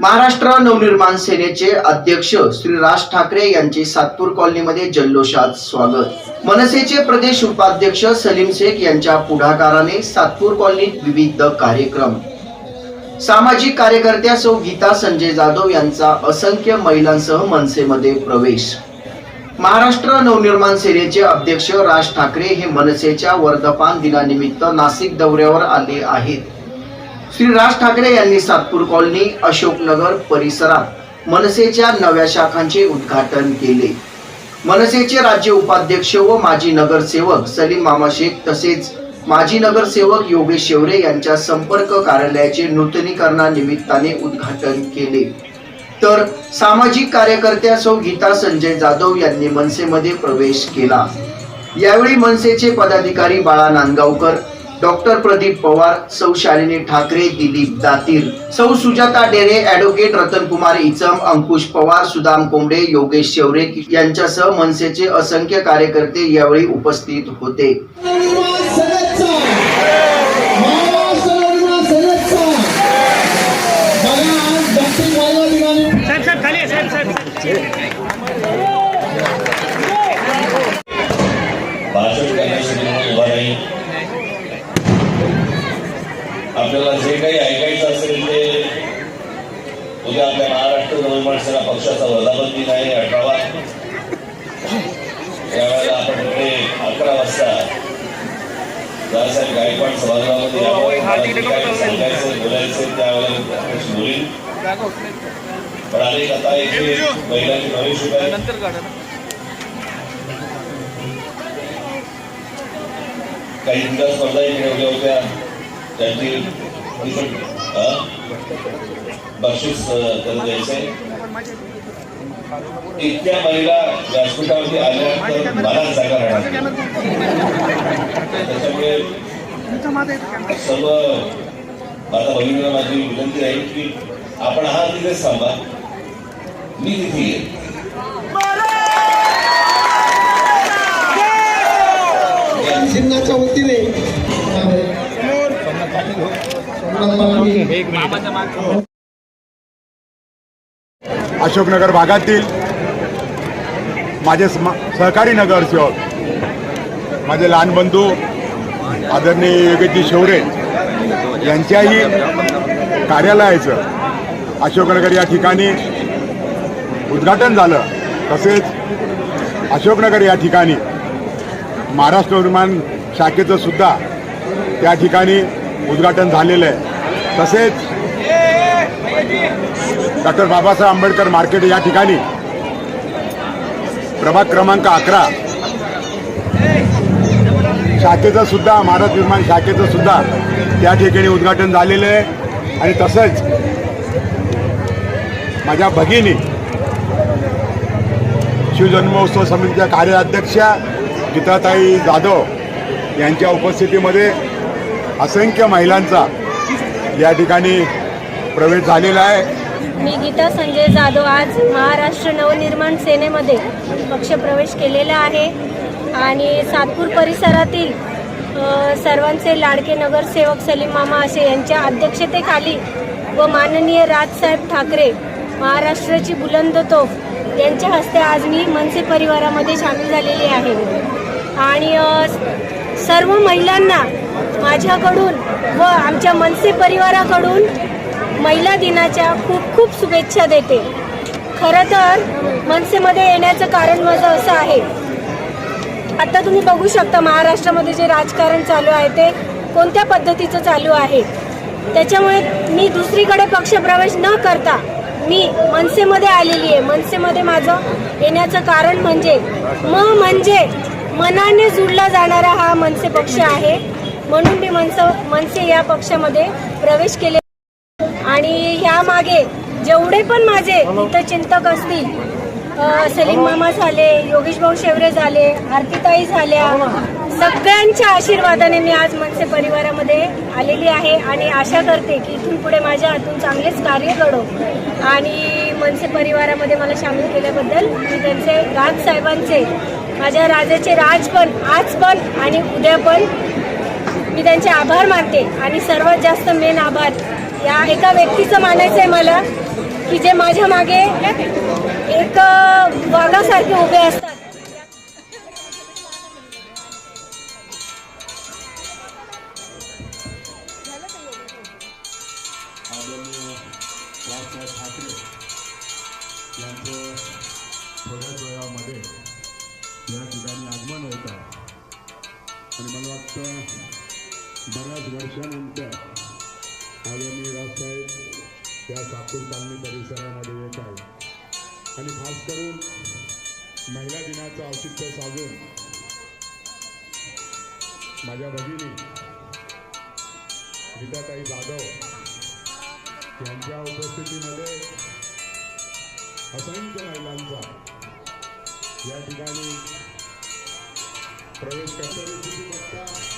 महाराष्ट्र नवनिर्माण सेनेचे अध्यक्ष श्री राज ठाकरे यांचे सातपूर कॉलनीमध्ये जल्लोषात स्वागत. मनसेचे प्रदेश उपाध्यक्ष सलीम शेख यांच्या पुढाकाराने सातपूर कॉलनीत विविध कार्यक्रम. सामाजिक कार्यकर्त्या सौ गीता संजय जाधव यांचा असंख्य महिलांसह मनसेमध्ये प्रवेश. महाराष्ट्र नवनिर्माण सेनेचे अध्यक्ष राज ठाकरे हे मनसेच्या वर्धपान दिनानिमित्त नाशिक दौऱ्यावर आले आहेत. श्री राज ठाकरे यांनी सातपूर कॉलनी अशोकनगर परिसरात मनसेच्या नव्या शाखांचे उद्घाटन केले. मनसेचे राज्य उपाध्यक्ष व माजी नगरसेवक सलीम मामा शेख तसेच माजी नगरसेवक योगेश शेवरे यांच्या संपर्क कार्यालयाचे नूतनीकरणानिमित्ताने उद्घाटन केले. तर सामाजिक कार्यकर्त्या सौ गीता संजय जाधव यांनी मनसेमध्ये प्रवेश केला. यावेळी मनसेचे पदाधिकारी बाळा नांदगावकर डॉक्टर प्रदीप पवार सौ शालिनी ठाकरे दिलीप दातीर. सौ सुजाता डेरे ऍडव्होकेट रतनकुमार इचम अंकुश पवार सुदाम कोंबडे योगेश शेवरे यांच्यासह मनसेचे असंख्य कार्यकर्ते यावेळी उपस्थित होते. आपल्याला जे काही ऐकायचं असेल ते उद्या आपल्या महाराष्ट्र नवनिर्माण सेना पक्षाचा वर्धापन दिन आहे अठरावा. त्यावेळेला आपण इकडे अकरा वाजता दादासाहेब गायकवाड सभागृहामध्ये यावं. सांगायचं बोलायचं त्यावेळेला बोलीन. पण अनेक आता इथे महिलांची होत आहे. काही क्रीडा स्पर्धाही ठेवल्या होत्या. त्यांची बक्षीस अं, त्यांना द्यायचंय. इतक्या महिला व्यासपीठावरती आल्या तर बराच जागा राहणार त्याच्यामुळे सर्व माझा बहिणीला माझी विनंती राहील की आपण हा तिथेच थांबा. मी तिथे येईल चिन्हाच्या वतीने हो. अशोकनगर भागातील माझे सहकारी नगरसेवक माझे लहान बंधू आदरणीय योगेशजी शेवरे यांच्याही कार्यालयाचं अशोकनगर या ठिकाणी उद्घाटन झालं. तसेच अशोकनगर या ठिकाणी महाराष्ट्र निर्माण शाखेचं सुद्धा त्या ठिकाणी उद्घाटन झालेलं आहे. तसेच डॉक्टर बाबासाहेब आंबेडकर मार्केट या ठिकाणी प्रभाग क्रमांक अकरा. शाखेचं सुद्धा महाराष्ट्र निर्माण शाखेचं सुद्धा त्या ठिकाणी उद्घाटन झालेलं आहे. आणि तसंच माझ्या भगिनी शिवजन्मोत्सव समितीच्या कार्याध्यक्षा गीताताई जाधव यांच्या उपस्थितीमध्ये असंख्य महिलांचा या ठिकाणी प्रवेश झालेला आहे. मी गीता संजय जाधव आज महाराष्ट्र नवनिर्माण सेनेमध्ये पक्षप्रवेश केलेला आहे. आणि सातपूर परिसरातील सर्वांचे लाडके नगरसेवक सलीम मामा असे यांच्या अध्यक्षतेखाली व माननीय राजसाहेब ठाकरे महाराष्ट्राची बुलंद तोफ यांच्या हस्ते आज मी मनसे परिवारामध्ये सामील झालेली आहे. आणि सर्व महिलांना माझ्याकडून व आमच्या मनसे परिवाराकडून महिला दिनाच्या खूप खूप शुभेच्छा देते. खरं तर मनसेमध्ये येण्याचं कारण माझं असं आहे. आता तुम्ही बघू शकता महाराष्ट्रामध्ये जे राजकारण चालू आहे ते कोणत्या पद्धतीचं चालू आहे. त्याच्यामुळे मी दुसरीकडे पक्षप्रवेश न करता मी मनसेमध्ये आलेली आहे. मनसेमध्ये माझं येण्याचं कारण म्हणजे म म्हणजे मनाने जुळला जाणारा हा मनसे पक्ष आहे. म्हणून मी मनस मनसे या पक्षामध्ये प्रवेश केले. आणि यामागे जेवढे पण माझे हितचिंतक असतील अ, सलीम मामा झाले योगेश भाऊ शेवरे झाले आरतीताई झाल्या सगळ्यांच्या आशीर्वादाने मी आज मनसे परिवारामध्ये आलेली आहे आणि आशा करते की इथून पुढे माझ्या हातून चांगलेच कार्य घडो. आणि मनसे परिवारामध्ये मला सामील केल्याबद्दल मी त्यांचे राज साहेबांचे माझ्या राजाचे राज पण आज पण आणि उद्या पण मी त्यांचे आभार मानते आणि सर्वात जास्त मेन आभार या एका व्यक्तीचं मानायचं आहे मला की जे माझ्या मागे एक वाघासारखे उभे असतात. थोड्याच वेळामध्ये या ठिकाणी आगमन होत आहे. आणि मला वाटतं बऱ्याच वर्षानंतर आदरणीय राजसाहेब या सातूर तालमी परिसरामध्ये येत आहे आणि खास करून महिला दिनाचं औचित्य साधून माझ्या भगिनी गीताताई जाधव यांच्या उपस्थितीमध्ये असंख्य महिलांचा या ठिकाणी प्रवेश करताना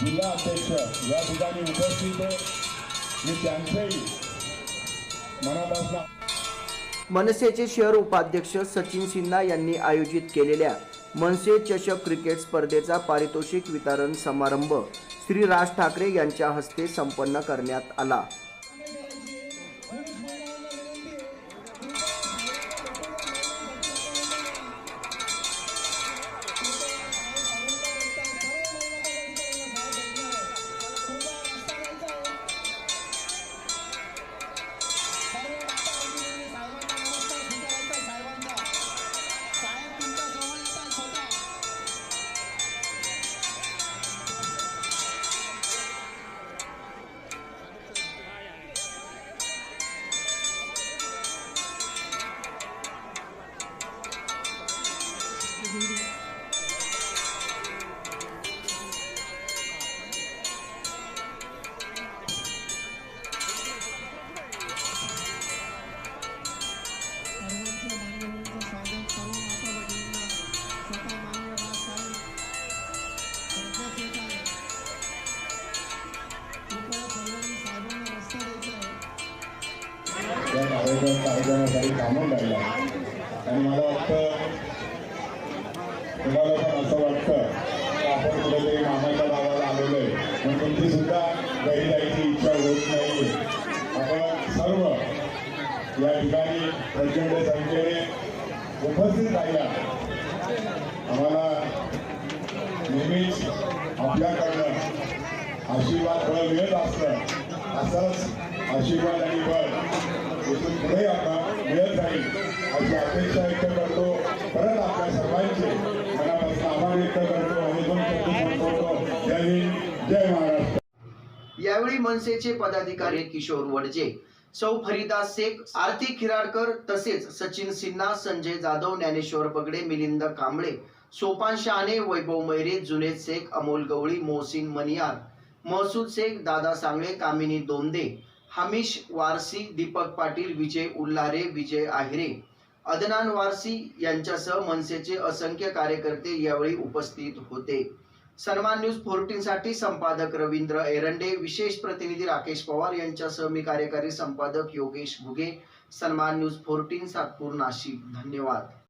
जिल्हा अध्यक्ष या ठिकाणी उपस्थित आहे. मी त्यांचेही मनापासून मनसेचे शहर उपाध्यक्ष सचिन सिन्हा यांनी आयोजित केलेल्या मनसे चषक क्रिकेट स्पर्धेचा पारितोषिक वितरण समारंभ श्री राज ठाकरे यांच्या हस्ते संपन्न करण्यात आला. आहे या कार्यक्रम कार्यक्रमासाठी कामं लागला आणि मला वाटतं तुम्हाला पण असं वाटतं की आपण कुठेतरी मामाच्या भागाला आलेलो आहे. पण तुमची सुद्धा घरी जायची इच्छा होत नाही आपण सर्व या ठिकाणी प्रचंड संख्येने उपस्थित राहिला. असंच आशीर्वाद आणि बळ इथून पुढे आता मिळत राहील अशी अपेक्षा व्यक्त करतो परत आपल्या सर्वांचे मनापासून आभार व्यक्त करतो आणि दोन शब्द संपवतो जय हिंद जय महाराष्ट्र यावेळी मनसेचे पदाधिकारी किशोर वडजे सौ फरीदा शेख आरती खिराडकर तसेच सचिन सिन्हा संजय जाधव ज्ञानेश्वर बगडे मिलिंद कांबळे सोपान शहाणे वैभव मैरे जुनेद शेख अमोल गवळी मोहसिन मनियार महसूद शेख दादा सांगळे कामिनी दोंदे हमीश वारसी दीपक पाटील विजय उल्हारे विजय आहिरे अदनान वारसी यांच्यासह मनसेचे असंख्य कार्यकर्ते यावेळी उपस्थित होते. सन्मान न्यूज फोर्टीन साठी संपादक रवींद्र एरंडे विशेष प्रतिनिधी राकेश पवार यांच्यासह मी कार्यकारी संपादक योगेश भुगे सन्मान न्यूज फोर्टीन सातपूर नाशिक. धन्यवाद.